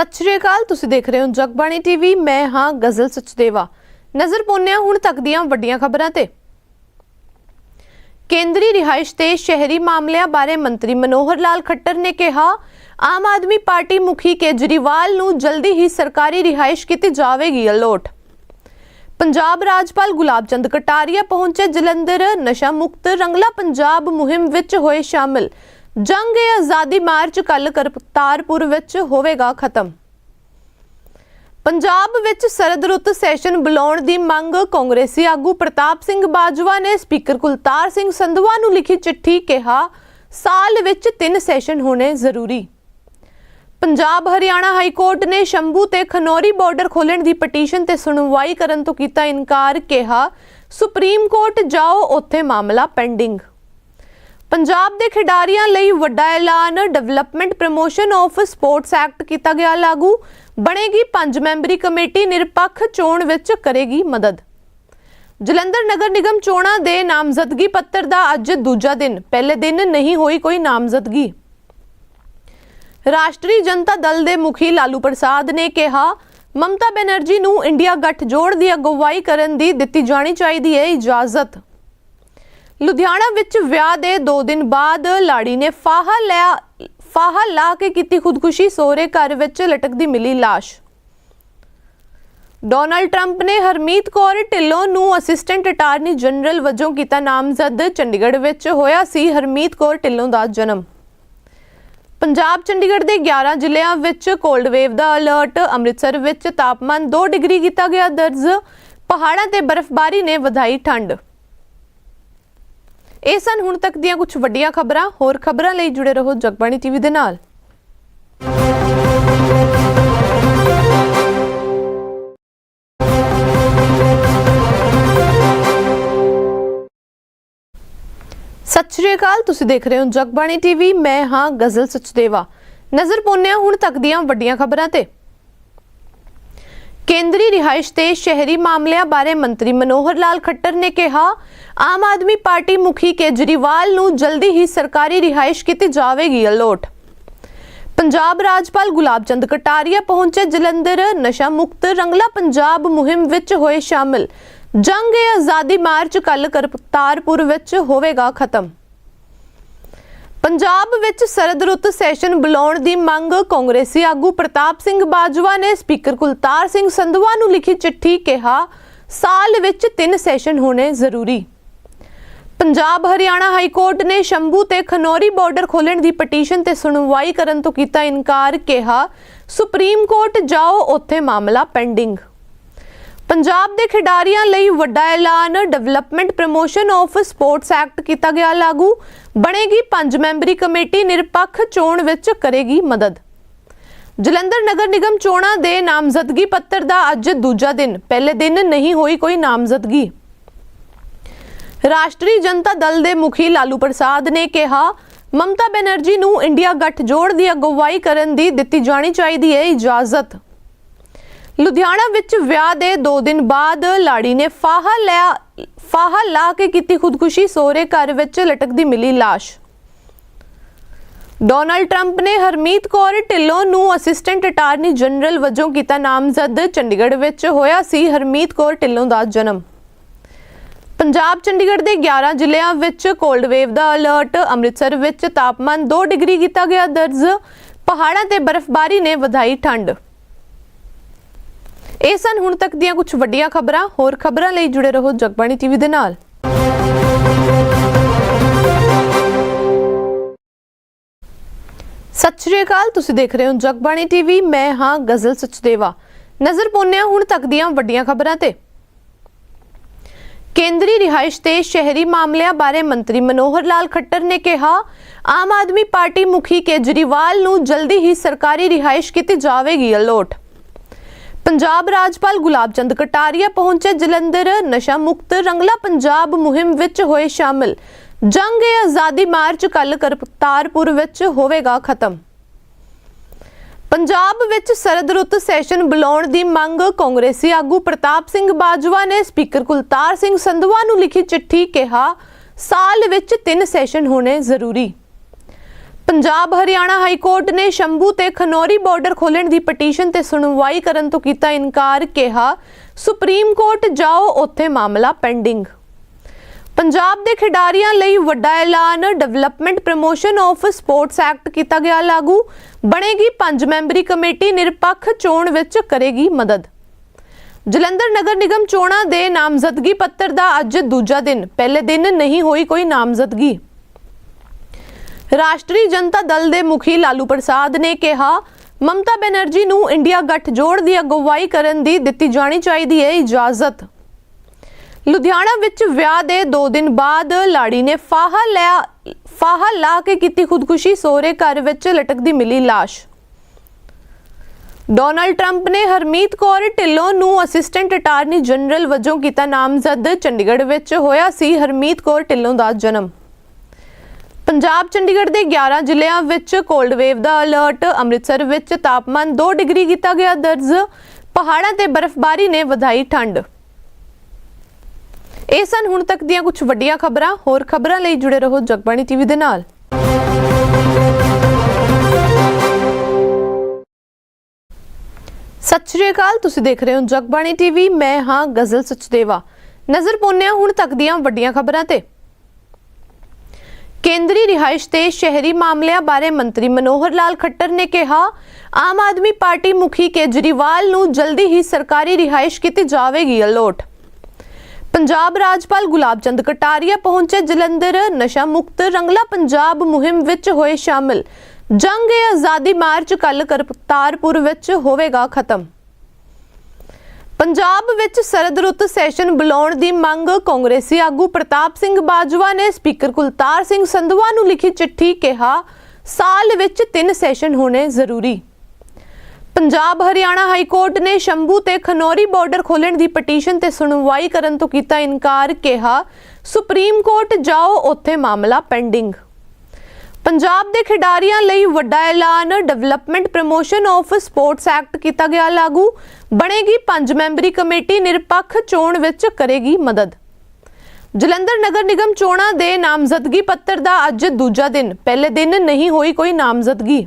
ਸਤਿ ਸ਼੍ਰੀ ਅਕਾਲ, ਤੁਸੀਂ ਦੇਖ ਰਹੇ ਹੋ ਜਗਬਾਣੀ ਟੀਵੀ, ਮੈਂ ਹਾਂ ਗਜ਼ਲ ਸਚਦੇਵਾ। ਨਜ਼ਰ ਪਾਉਂਦੇ ਹਾਂ ਹੁਣ ਤੱਕ ਦੀਆਂ ਵੱਡੀਆਂ ਖਬਰਾਂ ਤੇ। ਕੇਂਦਰੀ ਰਿਹਾਇਸ਼ ਤੇ ਸ਼ਹਿਰੀ ਮਾਮਲਿਆਂ ਬਾਰੇ ਮੰਤਰੀ ਮਨੋਹਰ ਲਾਲ ਖੱਟਰ ਨੇ ਕਿਹਾ, ਆਮ ਆਦਮੀ ਪਾਰਟੀ ਮੁਖੀ ਕੇਜਰੀਵਾਲ ਨੂੰ ਜਲਦੀ ਹੀ ਸਰਕਾਰੀ ਰਿਹਾਇਸ਼ ਕੀਤੀ ਜਾਵੇਗੀ ਅਲੋਟ। ਪੰਜਾਬ ਰਾਜਪਾਲ ਗੁਲਾਬ ਚੰਦ ਕਟਾਰੀਆ ਪਹੁੰਚੇ ਜਲੰਧਰ, ਨਸ਼ਾ ਮੁਕਤ ਰੰਗਲਾ ਪੰਜਾਬ ਮੁਹਿੰਮ ਵਿੱਚ ਹੋਏ ਸ਼ਾਮਿਲ। ਜੰਗ ਏ ਆਜ਼ਾਦੀ ਮਾਰਚ ਕੱਲ ਕਰਤਾਰਪੁਰ ਵਿੱਚ ਹੋਵੇਗਾ ਖਤਮ। ਪੰਜਾਬ ਵਿੱਚ ਸਰਦ ਰੁੱਤ ਸੈਸ਼ਨ ਬੁਲਾਉਣ ਦੀ ਮੰਗ ਕਾਂਗਰਸੀ ਆਗੂ ਪ੍ਰਤਾਪ ਸਿੰਘ ਬਾਜਵਾ ਨੇ ਸਪੀਕਰ ਕੁਲਤਾਰ ਸਿੰਘ ਸੰਧਵਾ ਨੂੰ ਲਿਖੀ ਚਿੱਠੀ ਕਿਹਾ, ਸਾਲ ਵਿੱਚ ਤਿੰਨ ਸੈਸ਼ਨ ਹੋਣੇ ਜ਼ਰੂਰੀ। ਪੰਜਾਬ ਹਰਿਆਣਾ ਹਾਈ ਕੋਰਟ ਨੇ ਸ਼ੰਭੂ ਤੇ ਖਨੌਰੀ ਬਾਰਡਰ ਖੋਲਣ ਦੀ ਪਟੀਸ਼ਨ ਤੇ ਸੁਣਵਾਈ ਕਰਨ ਤੋਂ ਕੀਤਾ ਇਨਕਾਰ ਕਿਹਾ, ਸੁਪਰੀਮ ਕੋਰਟ ਜਾਓ, ਉੱਥੇ ਮਾਮਲਾ ਪੈਂਡਿੰਗ। ਪੰਜਾਬ ਦੇ ਖਿਡਾਰੀਆਂ ਲਈ ਵੱਡਾ ਐਲਾਨ development promotion of sports act ਕੀਤਾ ਗਿਆ ਲਾਗੂ। ਬਣੇਗੀ ਪੰਜ ਮੈਂਬਰੀ ਕਮੇਟੀ, ਨਿਰਪੱਖ ਚੋਣ ਵਿੱਚ ਕਰੇਗੀ ਮਦਦ। ਜਲੰਧਰ ਨਗਰ ਨਿਗਮ ਚੋਣਾਂ ਦੇ ਨਾਮਜ਼ਦਗੀ ਪੱਤਰ ਦਾ ਅੱਜ ਦੂਜਾ ਦਿਨ। ਪਹਿਲੇ ਦਿਨ ਨਹੀਂ ਹੋਈ ਕੋਈ ਨਾਮਜ਼ਦਗੀ। ਰਾਸ਼ਟਰੀ ਜਨਤਾ ਦਲ ਦੇ ਮੁਖੀ ਲਾਲੂ ਪ੍ਰਸਾਦ ਨੇ ਕਿਹਾ, ਮਮਤਾ ਬੈਨਰਜੀ ਨੂੰ ਇੰਡੀਆ ਗੱਠਜੋੜ ਦੀ ਅਗਵਾਈ ਕਰਨ ਦੀ ਦਿੱਤੀ ਜਾਣੀ ਚਾਹੀਦੀ ਹੈ ਇਜਾਜ਼ਤ। ਲੁਧਿਆਣਾ ਵਿੱਚ ਵਿਆਹ ਦੇ 2 ਦਿਨ ਬਾਅਦ ਲਾੜੀ ਨੇ ਫਾਹਾ ਲਿਆ, ਫਾਹਾ ਲਾ ਕੇ ਕੀਤੀ ਖੁਦਕੁਸ਼ੀ, ਸੋਹਰੇ ਘਰ ਵਿੱਚ ਲਟਕਦੀ ਮਿਲੀ ਲਾਸ਼। ਡੋਨਲਡ ਟਰੰਪ ਨੇ ਹਰਮੀਤ ਕੌਰ ਢਿੱਲੋਂ ਨੂੰ ਅਸਿਸਟੈਂਟ ਅਟਾਰਨੀ ਜਨਰਲ ਵਜੋਂ ਕੀਤਾ ਨਾਮਜ਼ਦ। ਚੰਡੀਗੜ੍ਹ ਵਿੱਚ ਹੋਇਆ ਸੀ ਹਰਮੀਤ ਕੌਰ ਢਿੱਲੋਂ ਦਾ ਜਨਮ। ਪੰਜਾਬ ਚੰਡੀਗੜ੍ਹ ਦੇ 11 ਜ਼ਿਲ੍ਹਿਆਂ ਵਿੱਚ ਕੋਲਡ ਵੇਵ ਦਾ ਅਲਰਟ ਅੰਮ੍ਰਿਤਸਰ ਵਿੱਚ ਤਾਪਮਾਨ 2 ਡਿਗਰੀ ਕੀਤਾ ਗਿਆ ਦਰਜ। ਪਹਾੜਾਂ ਤੇ ਬਰਫ਼ਬਾਰੀ ਨੇ ਵਧਾਈ ਠੰਡ। ਇਹ ਸਨ ਹੁਣ ਤੱਕ ਦੀਆਂ ਕੁਝ ਵੱਡੀਆਂ ਖਬਰਾਂ। ਹੋਰ ਖਬਰਾਂ ਲਈ ਜੁੜੇ ਰਹੋ ਜਗਬਾਣੀ ਟੀਵੀ ਦੇ ਨਾਲ। ਸਤਿ ਸ਼੍ਰੀ ਅਕਾਲ, ਤੁਸੀਂ ਦੇਖ ਰਹੇ ਹੋ ਜਗਬਾਣੀ ਟੀਵੀ। ਮੈਂ ਹਾਂ ਗਜ਼ਲ ਸਚਦੇਵਾ। ਨਜ਼ਰ ਪਾਉਂਦੇ ਹਾਂ ਹੁਣ ਤੱਕ ਦੀਆਂ ਵੱਡੀਆਂ ਖਬਰਾਂ ਤੇ। ਕੇਂਦਰੀ ਰਿਹਾਇਸ਼ ਤੇ ਸ਼ਹਿਰੀ ਮਾਮਲਿਆਂ ਬਾਰੇ ਮੰਤਰੀ ਮਨੋਹਰ ਲਾਲ ਖੱਟਰ ਨੇ ਕਿਹਾ, ਆਮ ਆਦਮੀ ਪਾਰਟੀ ਮੁਖੀ ਕੇਜਰੀਵਾਲ ਨੂੰ ਜਲਦੀ ਹੀ ਸਰਕਾਰੀ ਰਿਹਾਇਸ਼ ਕੀਤੀ ਜਾਵੇਗੀ ਅਲੋਟ। ਪੰਜਾਬ ਰਾਜਪਾਲ ਗੁਲਾਬ ਚੰਦ ਕਟਾਰੀਆ ਪਹੁੰਚੇ ਜਲੰਧਰ, ਨਸ਼ਾ ਮੁਕਤ ਰੰਗਲਾ ਪੰਜਾਬ ਮੁਹਿੰਮ ਵਿੱਚ ਹੋਏ ਸ਼ਾਮਿਲ। ਜੰਗ ਏ ਆਜ਼ਾਦੀ ਮਾਰਚ ਕੱਲ ਕਰਤਾਰਪੁਰ ਵਿੱਚ ਹੋਵੇਗਾ ਖਤਮ। ਪੰਜਾਬ ਵਿੱਚ ਸਰਦ ਰੁੱਤ ਸੈਸ਼ਨ ਬੁਲਾਉਣ ਦੀ ਮੰਗ ਕਾਂਗਰਸੀ ਆਗੂ ਪ੍ਰਤਾਪ ਸਿੰਘ ਬਾਜਵਾ ਨੇ ਸਪੀਕਰ ਕੁਲਤਾਰ ਸਿੰਘ ਸੰਧਵਾ ਨੂੰ ਲਿਖੀ ਚਿੱਠੀ ਕਿਹਾ, ਸਾਲ ਵਿੱਚ ਤਿੰਨ ਸੈਸ਼ਨ ਹੋਣੇ ਜ਼ਰੂਰੀ। ਪੰਜਾਬ ਹਰਿਆਣਾ ਹਾਈ ਕੋਰਟ ਨੇ ਸ਼ੰਭੂ ਤੇ ਖਨੌਰੀ ਬਾਰਡਰ ਖੋਲਣ ਦੀ ਪਟੀਸ਼ਨ ਤੇ ਸੁਣਵਾਈ ਕਰਨ ਤੋਂ ਕੀਤਾ ਇਨਕਾਰ ਕਿਹਾ, ਸੁਪਰੀਮ ਕੋਰਟ ਜਾਓ, ਉੱਥੇ ਮਾਮਲਾ ਪੈਂਡਿੰਗ ਪੰਜਾਬ ਦੇ ਖਿਡਾਰੀਆਂ ਲਈ ਵੱਡਾ ਐਲਾਨ development promotion of sports act ਕੀਤਾ ਗਿਆ ਲਾਗੂ। ਬਣੇਗੀ ਪੰਜ ਮੈਂਬਰੀ ਕਮੇਟੀ ਨਿਰਪੱਖ ਚੋਣ ਵਿੱਚ ਕਰੇਗੀ ਮਦਦ। ਜਲੰਧਰ ਨਗਰ ਨਿਗਮ ਚੋਣਾਂ ਦੇ ਨਾਮਜ਼ਦਗੀ ਪੱਤਰ ਦਾ ਅੱਜ ਦੂਜਾ ਦਿਨ, ਪਹਿਲੇ ਦਿਨ ਨਹੀਂ ਹੋਈ ਕੋਈ ਨਾਮਜ਼ਦਗੀ। ਰਾਸ਼ਟਰੀ ਜਨਤਾ ਦਲ ਦੇ ਮੁਖੀ ਲਾਲੂ ਪ੍ਰਸਾਦ ਨੇ ਕਿਹਾ, ਮਮਤਾ ਬੈਨਰਜੀ ਨੂੰ ਇੰਡੀਆ ਗੱਠਜੋੜ ਦੀ ਅਗਵਾਈ ਕਰਨ ਦੀ ਦਿੱਤੀ ਜਾਣੀ ਚਾਹੀਦੀ ਹੈ ਇਜਾਜ਼ਤ। ਲੁਧਿਆਣਾ ਵਿੱਚ ਵਿਆਹ ਦੇ 2 ਦਿਨ ਬਾਅਦ ਲਾੜੀ ਨੇ ਫਾਹਾ ਲਿਆ, ਫਾਹਾ ਲਾ ਕੇ ਕੀਤੀ ਖੁਦਕੁਸ਼ੀ, ਸੋਹਰੇ ਘਰ ਵਿੱਚ ਲਟਕਦੀ ਮਿਲੀ ਲਾਸ਼। ਡੋਨਲਡ ਟਰੰਪ ਨੇ ਹਰਮੀਤ ਕੌਰ ਢਿੱਲੋਂ ਨੂੰ ਅਸਿਸਟੈਂਟ ਅਟਾਰਨੀ ਜਨਰਲ ਵਜੋਂ ਕੀਤਾ ਨਾਮਜ਼ਦ। ਚੰਡੀਗੜ੍ਹ ਵਿੱਚ ਹੋਇਆ ਸੀ ਹਰਮੀਤ ਕੌਰ ਢਿੱਲੋਂ ਦਾ ਜਨਮ। ਪੰਜਾਬ ਚੰਡੀਗੜ੍ਹ ਦੇ 11 ਜ਼ਿਲ੍ਹਿਆਂ ਵਿੱਚ ਕੋਲਡ ਵੇਵ ਦਾ ਅਲਰਟ ਅੰਮ੍ਰਿਤਸਰ ਵਿੱਚ ਤਾਪਮਾਨ 2 ਡਿਗਰੀ ਕੀਤਾ ਗਿਆ ਦਰਜ। ਪਹਾੜਾਂ ਤੇ ਬਰਫ਼ਬਾਰੀ ਨੇ ਵਧਾਈ ਠੰਡ। ਇਹ ਸਨ ਹੁਣ ਤੱਕ ਦੀਆਂ ਕੁਝ ਵੱਡੀਆਂ ਖਬਰਾਂ। ਹੋਰ ਖਬਰਾਂ ਲਈ ਜੁੜੇ ਰਹੋ ਜਗਬਾਣੀ ਟੀਵੀ ਦੇ ਨਾਲ। ਸਤਿ ਸ਼੍ਰੀ ਅਕਾਲ, ਤੁਸੀਂ ਦੇਖ ਰਹੇ ਹੋ ਜਗਬਾਣੀ ਟੀਵੀ। ਮੈਂ ਹਾਂ ਗਜ਼ਲ ਸਚਦੇਵਾ। ਨਜ਼ਰ ਪਾਉਂਦੇ ਹੁਣ ਤੱਕ ਦੀਆਂ ਵੱਡੀਆਂ ਖਬਰਾਂ ਤੇ। ਕੇਂਦਰੀ ਰਿਹਾਇਸ਼ ਤੇ ਸ਼ਹਿਰੀ ਮਾਮਲਿਆਂ ਬਾਰੇ ਮੰਤਰੀ ਮਨੋਹਰ ਲਾਲ ਖੱਟਰ ਨੇ ਕਿਹਾ, ਆਮ ਆਦਮੀ ਪਾਰਟੀ ਮੁਖੀ ਕੇਜਰੀਵਾਲ ਨੂੰ ਜਲਦੀ ਹੀ ਸਰਕਾਰੀ ਰਿਹਾਇਸ਼ ਕੀਤੀ ਜਾਵੇਗੀ, ਅਲੋਟ। ਪੰਜਾਬ ਰਾਜਪਾਲ ਗੁਲਾਬ ਚੰਦ ਕਟਾਰੀਆ ਪਹੁੰਚੇ ਜਲੰਧਰ, ਨਸ਼ਾ ਮੁਕਤ ਰੰਗਲਾ ਪੰਜਾਬ ਮੁਹਿੰਮ ਵਿੱਚ ਹੋਏ ਸ਼ਾਮਿਲ। ਜੰਗ ਏ ਆਜ਼ਾਦੀ ਮਾਰਚ ਕੱਲ ਕਰਤਾਰਪੁਰ ਵਿੱਚ ਹੋਵੇਗਾ ਖਤਮ। ਪੰਜਾਬ ਵਿੱਚ ਸਰਦ ਰੁੱਤ ਸੈਸ਼ਨ ਬੁਲਾਉਣ ਦੀ ਮੰਗ ਕਾਂਗਰਸੀ ਆਗੂ ਪ੍ਰਤਾਪ ਸਿੰਘ ਬਾਜਵਾ ਨੇ ਸਪੀਕਰ ਕੁਲਤਾਰ ਸਿੰਘ ਸੰਧਵਾ ਨੂੰ ਲਿਖੀ ਚਿੱਠੀ ਕਿਹਾ, ਸਾਲ ਵਿੱਚ ਤਿੰਨ ਸੈਸ਼ਨ ਹੋਣੇ ਜ਼ਰੂਰੀ। ਪੰਜਾਬ ਹਰਿਆਣਾ ਹਾਈ ਕੋਰਟ ਨੇ ਸ਼ੰਭੂ ਤੇ ਖਨੌਰੀ ਬਾਰਡਰ ਖੋਲਣ ਦੀ ਪਟੀਸ਼ਨ ਤੇ ਸੁਣਵਾਈ ਕਰਨ ਤੋਂ ਕੀਤਾ ਇਨਕਾਰ ਕਿਹਾ, ਸੁਪਰੀਮ ਕੋਰਟ, ਜਾਓ, ਉੱਥੇ ਮਾਮਲਾ ਪੈਂਡਿੰਗ। ਪੰਜਾਬ ਦੇ ਖਿਡਾਰੀਆਂ ਲਈ ਵੱਡਾ ਐਲਾਨ, development promotion of sports act ਕੀਤਾ ਗਿਆ ਲਾਗੂ, ਬਣੇਗੀ ਪੰਜ ਮੈਂਬਰੀ ਕਮੇਟੀ, ਨਿਰਪੱਖ ਚੋਣ ਵਿੱਚ ਕਰੇਗੀ ਮਦਦ। ਜਲੰਧਰ ਨਗਰ ਨਿਗਮ ਚੋਣਾਂ ਦੇ ਨਾਮਜ਼ਦਗੀ ਪੱਤਰ ਦਾ ਅੱਜ ਦੂਜਾ ਦਿਨ, ਪਹਿਲੇ ਦਿਨ ਨਹੀਂ ਹੋਈ ਕੋਈ ਨਾਮਜ਼ਦਗੀ। ਰਾਸ਼ਟਰੀ ਜਨਤਾ ਦਲ ਦੇ ਮੁਖੀ ਲਾਲੂ ਪ੍ਰਸਾਦ ਨੇ ਕਿਹਾ, ਮਮਤਾ ਬੈਨਰਜੀ ਨੂੰ ਇੰਡੀਆ ਗੱਠਜੋੜ ਦੀ ਅਗਵਾਈ ਕਰਨ ਦੀ ਦਿੱਤੀ ਜਾਣੀ ਚਾਹੀਦੀ ਹੈ ਇਜਾਜ਼ਤ। ਲੁਧਿਆਣਾ ਵਿੱਚ ਵਿਆਹ ਦੇ 2 ਦਿਨ ਬਾਅਦ ਲਾੜੀ ਨੇ ਫਾਹਾ ਲਿਆ, ਫਾਹਾ ਲਾ ਕੇ ਕੀਤੀ ਖੁਦਕੁਸ਼ੀ, ਸੋਹਰੇ ਘਰ ਵਿੱਚ ਲਟਕਦੀ ਮਿਲੀ ਲਾਸ਼। ਡੋਨਲਡ ਟਰੰਪ ਨੇ ਹਰਮੀਤ ਕੌਰ ਢਿੱਲੋਂ ਨੂੰ ਅਸਿਸਟੈਂਟ ਅਟਾਰਨੀ ਜਨਰਲ ਵਜੋਂ ਕੀਤਾ ਨਾਮਜ਼ਦ, ਚੰਡੀਗੜ੍ਹ ਵਿੱਚ ਹੋਇਆ ਸੀ ਹਰਮੀਤ ਕੌਰ ਢਿੱਲੋਂ ਦਾ ਜਨਮ। ਪੰਜਾਬ ਚੰਡੀਗੜ੍ਹ ਦੇ 11 ਜ਼ਿਲ੍ਹਿਆਂ ਵਿੱਚ ਕੋਲਡ ਵੇਵ ਦਾ ਅਲਰਟ ਅੰਮ੍ਰਿਤਸਰ ਵਿੱਚ ਤਾਪਮਾਨ 2 ਡਿਗਰੀ ਕੀਤਾ ਗਿਆ ਦਰਜ, ਪਹਾੜਾਂ ਤੇ ਬਰਫ਼ਬਾਰੀ ਨੇ ਵਧਾਈ ਠੰਡ। ਇਹ ਸਨ ਹੁਣ ਤੱਕ ਦੀਆਂ ਕੁਝ ਵੱਡੀਆਂ ਖਬਰਾਂ, ਹੋਰ ਖਬਰਾਂ ਲਈ ਜੁੜੇ ਰਹੋ ਜਗਬਾਣੀ ਟੀਵੀ ਦੇ ਨਾਲ। ਸਤਿ ਸ਼੍ਰੀ ਅਕਾਲ, ਤੁਸੀਂ ਦੇਖ ਰਹੇ ਹੋ ਜਗਬਾਣੀ ਟੀਵੀ, ਮੈਂ ਹਾਂ ਗਜ਼ਲ ਸਚਦੇਵਾ। ਨਜ਼ਰ ਪਾਉਂਦੇ ਹਾਂ ਹੁਣ ਤੱਕ ਦੀਆਂ ਵੱਡੀਆਂ ਖਬਰਾਂ ਤੇ। ਕੇਂਦਰੀ ਰਿਹਾਇਸ਼ ਤੇ ਸ਼ਹਿਰੀ ਮਾਮਲਿਆਂ ਬਾਰੇ ਮੰਤਰੀ ਮਨੋਹਰ ਲਾਲ ਖੱਟਰ ਨੇ ਕਿਹਾ, ਆਮ ਆਦਮੀ ਪਾਰਟੀ ਮੁਖੀ ਕੇਜਰੀਵਾਲ ਨੂੰ ਜਲਦੀ ਹੀ ਸਰਕਾਰੀ ਰਿਹਾਇਸ਼ ਕੀਤੀ ਜਾਵੇਗੀ, ਅਲੋਟ। ਪੰਜਾਬ ਰਾਜਪਾਲ ਗੁਲਾਬ ਚੰਦ ਕਟਾਰੀਆ ਪਹੁੰਚੇ ਜਲੰਧਰ, ਨਸ਼ਾ ਮੁਕਤ ਰੰਗਲਾ ਪੰਜਾਬ ਮੁਹਿੰਮ ਵਿੱਚ ਹੋਏ ਸ਼ਾਮਲ। ਜੰਗ ਏ ਆਜ਼ਾਦੀ ਮਾਰਚ ਕੱਲ ਕਰਤਾਰਪੁਰ ਵਿੱਚ ਹੋਵੇਗਾ ਖਤਮ। ਪੰਜਾਬ ਵਿੱਚ ਸਰਦ ਰੁੱਤ ਸੈਸ਼ਨ ਬੁਲਾਉਣ ਦੀ ਮੰਗ ਕਾਂਗਰਸੀ ਆਗੂ ਪ੍ਰਤਾਪ ਸਿੰਘ ਬਾਜਵਾ ਨੇ ਸਪੀਕਰ ਕੁਲਤਾਰ ਸਿੰਘ ਸੰਧਵਾ ਨੂੰ ਲਿਖੀ ਚਿੱਠੀ ਕਿਹਾ, ਸਾਲ ਵਿੱਚ ਤਿੰਨ ਸੈਸ਼ਨ ਹੋਣੇ ਜ਼ਰੂਰੀ। ਪੰਜਾਬ ਹਰਿਆਣਾ ਹਾਈ ਕੋਰਟ ਨੇ ਸ਼ੰਭੂ ਤੇ ਖਨੌਰੀ ਬਾਰਡਰ ਖੋਲਣ ਦੀ ਪਟੀਸ਼ਨ ਤੇ ਸੁਣਵਾਈ ਕਰਨ ਤੋਂ ਕੀਤਾ ਇਨਕਾਰ ਕਿਹਾ, ਸੁਪਰੀਮ ਕੋਰਟ ਜਾਓ, ਉੱਥੇ ਮਾਮਲਾ ਪੈਂਡਿੰਗ। ਪੰਜਾਬ ਦੇ ਖਿਡਾਰੀਆਂ ਲਈ ਵੱਡਾ ਐਲਾਨ development promotion of sports act ਕੀਤਾ ਗਿਆ ਲਾਗੂ। ਬਣੇਗੀ ਪੰਜ ਮੈਂਬਰੀ ਕਮੇਟੀ, ਨਿਰਪੱਖ ਚੋਣ ਵਿੱਚ ਕਰੇਗੀ ਮਦਦ। ਜਲੰਧਰ ਨਗਰ ਨਿਗਮ ਚੋਣਾਂ ਦੇ ਨਾਮਜ਼ਦਗੀ ਪੱਤਰ ਦਾ ਅੱਜ ਦੂਜਾ ਦਿਨ। ਪਹਿਲੇ ਦਿਨ ਨਹੀਂ ਹੋਈ ਕੋਈ ਨਾਮਜ਼ਦਗੀ।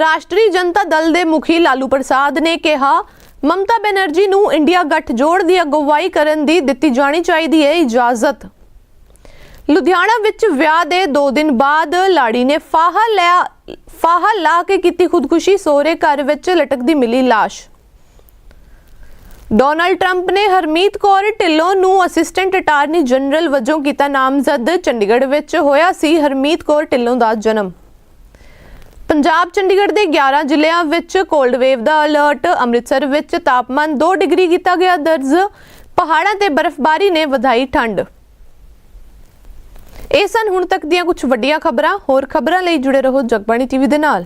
ਰਾਸ਼ਟਰੀ ਜਨਤਾ ਦਲ ਦੇ ਮੁਖੀ ਲਾਲੂ ਪ੍ਰਸਾਦ ਨੇ ਕਿਹਾ, ਮਮਤਾ ਬੈਨਰਜੀ ਨੂੰ ਇੰਡੀਆ ਗੱਠਜੋੜ ਦੀ ਅਗਵਾਈ ਕਰਨ ਦੀ ਦਿੱਤੀ ਜਾਣੀ ਚਾਹੀਦੀ ਹੈ ਇਜਾਜ਼ਤ। ਲੁਧਿਆਣਾ ਵਿੱਚ ਵਿਆਹ ਦੇ 2 ਦਿਨ ਬਾਅਦ ਲਾੜੀ ਨੇ ਫਾਹਾ ਲਿਆ, ਫਾਹਾ ਲਾ ਕੇ ਕੀਤੀ ਖੁਦਕੁਸ਼ੀ, ਸੋਹਰੇ ਘਰ ਵਿੱਚ ਲਟਕਦੀ ਮਿਲੀ ਲਾਸ਼। ਡੋਨਲਡ ਟਰੰਪ ਨੇ ਹਰਮੀਤ ਕੌਰ ਢਿੱਲੋਂ ਨੂੰ ਅਸਿਸਟੈਂਟ ਅਟਾਰਨੀ ਜਨਰਲ ਵਜੋਂ ਕੀਤਾ ਨਾਮਜ਼ਦ। ਚੰਡੀਗੜ੍ਹ ਵਿੱਚ ਹੋਇਆ ਸੀ ਹਰਮੀਤ ਕੌਰ ਢਿੱਲੋਂ ਦਾ ਜਨਮ। ਪੰਜਾਬ ਚੰਡੀਗੜ੍ਹ ਦੇ 11 ਜ਼ਿਲ੍ਹਿਆਂ ਵਿੱਚ ਕੋਲਡ ਵੇਵ ਦਾ ਅਲਰਟ ਅੰਮ੍ਰਿਤਸਰ ਵਿੱਚ ਤਾਪਮਾਨ 2 ਡਿਗਰੀ ਕੀਤਾ ਗਿਆ ਦਰਜ। ਪਹਾੜਾਂ ਤੇ ਬਰਫ਼ਬਾਰੀ ਨੇ ਵਧਾਈ ਠੰਡ। ਇਹ ਸਨ ਹੁਣ ਤੱਕ ਦੀਆਂ ਕੁਝ ਵੱਡੀਆਂ ਖਬਰਾਂ। ਹੋਰ ਖਬਰਾਂ ਲਈ ਜੁੜੇ ਰਹੋ ਜਗਬਾਣੀ ਟੀਵੀ ਦੇ ਨਾਲ।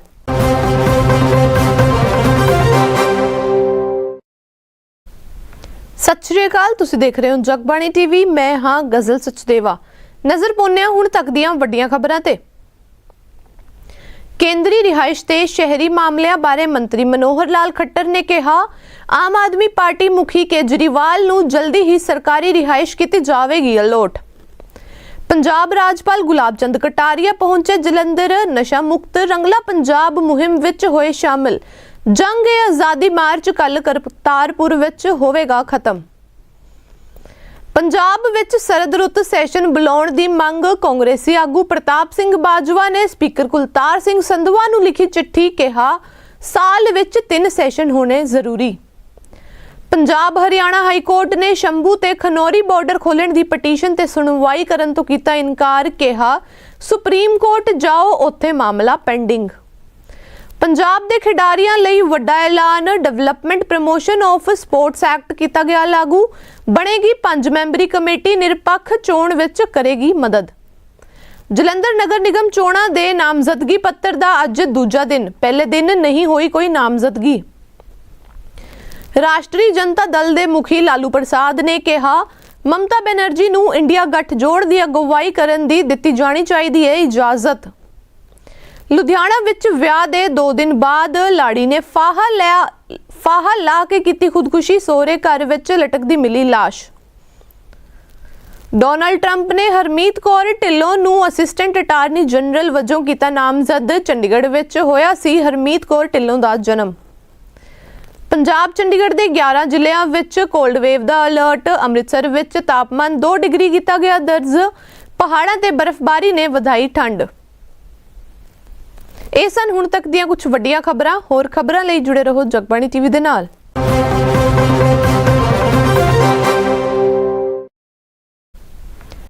ਸਤਿ ਸ਼੍ਰੀ ਅਕਾਲ, ਤੁਸੀਂ ਦੇਖ ਰਹੇ ਹੋ ਜਗਬਾਣੀ ਟੀਵੀ। ਮੈਂ ਹਾਂ ਗਜ਼ਲ ਸਚਦੇਵਾ। ਨਜ਼ਰ ਪਾਉਂਦੇ ਹਾਂ ਹੁਣ ਤੱਕ ਦੀਆਂ ਵੱਡੀਆਂ ਖਬਰਾਂ ਤੇ। ਕੇਂਦਰੀ ਰਿਹਾਇਸ਼ ਤੇ ਸ਼ਹਿਰੀ ਮਾਮਲਿਆਂ ਬਾਰੇ ਮੰਤਰੀ ਮਨੋਹਰ ਲਾਲ ਖੱਟਰ ਨੇ ਕਿਹਾ, ਆਮ ਆਦਮੀ ਪਾਰਟੀ ਮੁਖੀ ਕੇਜਰੀਵਾਲ ਨੂੰ ਜਲਦੀ ਹੀ ਸਰਕਾਰੀ ਰਿਹਾਇਸ਼ ਕੀਤੀ ਜਾਵੇਗੀ, ਅਲੋਟ। ਪੰਜਾਬ ਰਾਜਪਾਲ ਗੁਲਾਬ ਚੰਦ ਕਟਾਰੀਆ ਪਹੁੰਚੇ ਜਲੰਧਰ। ਨਸ਼ਾ ਮੁਕਤ ਰੰਗਲਾ ਪੰਜਾਬ ਮੁਹਿੰਮ ਵਿੱਚ ਹੋਏ ਸ਼ਾਮਿਲ। ਜੰਗ ਏ ਆਜ਼ਾਦੀ ਮਾਰਚ ਕੱਲ ਕਰਤਾਰਪੁਰ ਵਿੱਚ ਹੋਵੇਗਾ ਖਤਮ। ਪੰਜਾਬ ਵਿੱਚ ਸਰਦ ਰੁੱਤ ਸੈਸ਼ਨ ਬੁਲਾਉਣ ਦੀ ਮੰਗ ਕਾਂਗਰਸੀ ਆਗੂ ਪ੍ਰਤਾਪ ਸਿੰਘ ਬਾਜਵਾ ਨੇ। ਸਪੀਕਰ ਕੁਲਤਾਰ ਸਿੰਘ ਸੰਧਵਾ ਨੂੰ ਲਿਖੀ ਚਿੱਠੀ ਕਿਹਾ, ਸਾਲ ਵਿੱਚ ਤਿੰਨ ਸੈਸ਼ਨ ਹੋਣੇ ਜ਼ਰੂਰੀ। ਪੰਜਾਬ ਹਰਿਆਣਾ ਹਾਈ ਕੋਰਟ ਨੇ ਸ਼ੰਭੂ ਤੇ ਖਨੌਰੀ ਬਾਰਡਰ ਖੋਲਣ ਦੀ ਪਟੀਸ਼ਨ ਤੇ ਸੁਣਵਾਈ ਕਰਨ ਤੋਂ ਕੀਤਾ ਇਨਕਾਰ ਕਿਹਾ, ਸੁਪਰੀਮ ਕੋਰਟ, ਜਾਓ, ਉੱਥੇ ਮਾਮਲਾ ਪੈਂਡਿੰਗ। ਪੰਜਾਬ ਦੇ ਖਿਡਾਰੀਆਂ ਲਈ ਵੱਡਾ ਐਲਾਨ, development promotion of sports act ਕੀਤਾ ਗਿਆ ਲਾਗੂ, ਬਣੇਗੀ ਪੰਜ ਮੈਂਬਰੀ ਕਮੇਟੀ, ਨਿਰਪੱਖ ਚੋਣ ਵਿੱਚ ਕਰੇਗੀ ਮਦਦ। ਜਲੰਧਰ ਨਗਰ ਨਿਗਮ ਚੋਣਾਂ ਦੇ ਨਾਮਜ਼ਦਗੀ ਪੱਤਰ ਦਾ ਅੱਜ ਦੂਜਾ ਦਿਨ, ਪਹਿਲੇ ਦਿਨ ਨਹੀਂ ਹੋਈ ਕੋਈ ਨਾਮਜ਼ਦਗੀ। ਰਾਸ਼ਟਰੀ ਜਨਤਾ ਦਲ ਦੇ ਮੁਖੀ ਲਾਲੂ ਪ੍ਰਸਾਦ ਨੇ ਕਿਹਾ, ਮਮਤਾ ਬੈਨਰਜੀ ਨੂੰ ਇੰਡੀਆ ਗੱਠਜੋੜ ਦੀ ਅਗਵਾਈ ਕਰਨ ਦੀ ਦਿੱਤੀ ਜਾਣੀ ਚਾਹੀਦੀ ਹੈ ਇਜਾਜ਼ਤ। ਲੁਧਿਆਣਾ ਵਿੱਚ ਵਿਆਹ ਦੇ 2 ਦਿਨ ਬਾਅਦ ਲਾੜੀ ਨੇ ਫਾਹਾ ਲਿਆ, ਫਾਹਾ ਲਾ ਕੇ ਕੀਤੀ ਖੁਦਕੁਸ਼ੀ, ਸੋਹਰੇ ਘਰ ਵਿੱਚ ਲਟਕਦੀ ਮਿਲੀ ਲਾਸ਼। ਡੋਨਲਡ ਟਰੰਪ ਨੇ ਹਰਮੀਤ ਕੌਰ ਢਿੱਲੋਂ ਨੂੰ ਅਸਿਸਟੈਂਟ ਅਟਾਰਨੀ ਜਨਰਲ ਵਜੋਂ ਕੀਤਾ ਨਾਮਜ਼ਦ, ਚੰਡੀਗੜ੍ਹ ਵਿੱਚ ਹੋਇਆ ਸੀ ਹਰਮੀਤ ਕੌਰ ਢਿੱਲੋਂ ਦਾ ਜਨਮ। ਪੰਜਾਬ ਚੰਡੀਗੜ੍ਹ ਦੇ 11 ਜ਼ਿਲ੍ਹਿਆਂ ਵਿੱਚ ਕੋਲਡ ਵੇਵ ਦਾ ਅਲਰਟ ਅੰਮ੍ਰਿਤਸਰ ਵਿੱਚ ਤਾਪਮਾਨ 2 ਡਿਗਰੀ ਕੀਤਾ ਗਿਆ ਦਰਜ, ਪਹਾੜਾਂ ਤੇ ਬਰਫ਼ਬਾਰੀ ਨੇ ਵਧਾਈ ਠੰਡ। ਇਹ ਸਨ ਹੁਣ ਤੱਕ ਦੀਆਂ ਕੁਝ ਵੱਡੀਆਂ ਖਬਰਾਂ, ਹੋਰ ਖਬਰਾਂ ਲਈ ਜੁੜੇ ਰਹੋ ਜਗਬਾਣੀ ਟੀਵੀ ਦੇ ਨਾਲ।